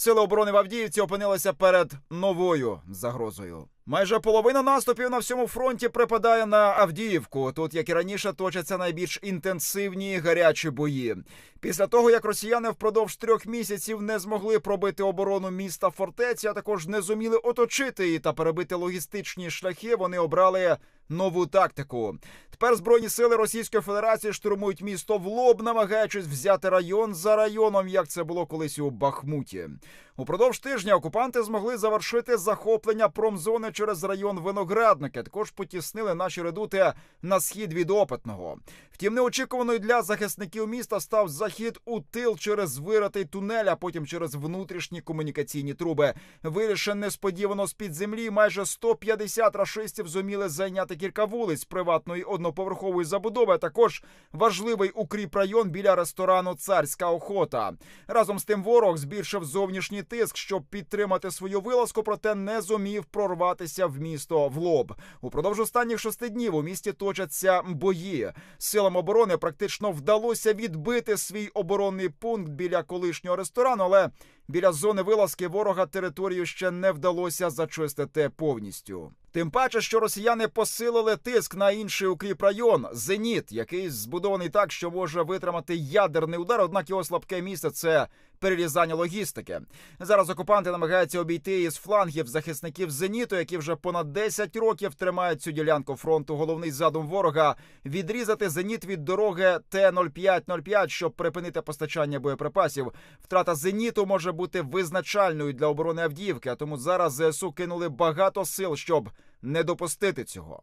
Сили оборони в Авдіївці опинилися перед новою загрозою. Майже половина наступів на всьому фронті припадає на Авдіївку. Тут, як і раніше, точаться найбільш інтенсивні гарячі бої. Після того, як росіяни впродовж трьох місяців не змогли пробити оборону міста фортеці, а також не зуміли оточити її та перебити логістичні шляхи, вони обрали нову тактику. Тепер збройні сили Російської Федерації штурмують місто в лоб, намагаючись взяти район за районом, як це було колись у Бахмуті. Упродовж тижня окупанти змогли завершити захоплення промзони через район Виноградники. Також потіснили наші редути на схід від опитного. Втім, неочікуваною для захисників міста став захід у тил через виритий тунель, а потім через внутрішні комунікаційні труби. Виріше несподівано з під землі майже 150 рашистів зуміли зайняти кілька вулиць приватної одноповерхової забудови. а Також важливий укріп район біля ресторану Царська охота. Разом з тим ворог збільшив зовнішній тиск, щоб підтримати свою вилазку, проте не зумів прорватися в місто в лоб. Упродовж останніх шести днів у місті точаться бої. Силам оборони практично вдалося відбити свій оборонний пункт біля колишнього ресторану, але біля зони вилазки ворога територію ще не вдалося зачистити повністю. Тим паче, що росіяни посилили тиск на інший укріп район Зеніт, який збудований так, що може витримати ядерний удар. Однак його слабке місце це перерізання логістики. Зараз окупанти намагаються обійти із флангів захисників зеніту, які вже понад 10 років тримають цю ділянку фронту. Головний задум ворога відрізати зеніт від дороги Т-0505, щоб припинити постачання боєприпасів. Втрата зеніту може бути визначальною для оборони Авдіївки. А тому зараз ЗСУ кинули багато сил, щоб не допустити цього.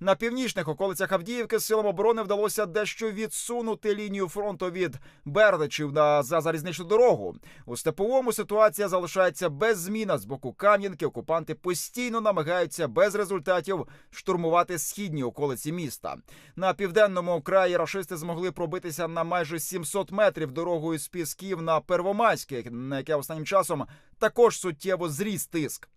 На північних околицях Авдіївки силам оборони вдалося дещо відсунути лінію фронту від Бердичів на за залізничну дорогу. У степовому ситуація залишається без зміна з боку Кам'янки. Окупанти постійно намагаються без результатів штурмувати східні околиці міста. На південному краї рашисти змогли пробитися на майже 700 метрів дорогою з Пісків на Первомайське, на яке останнім часом також суттєво зріс тиск.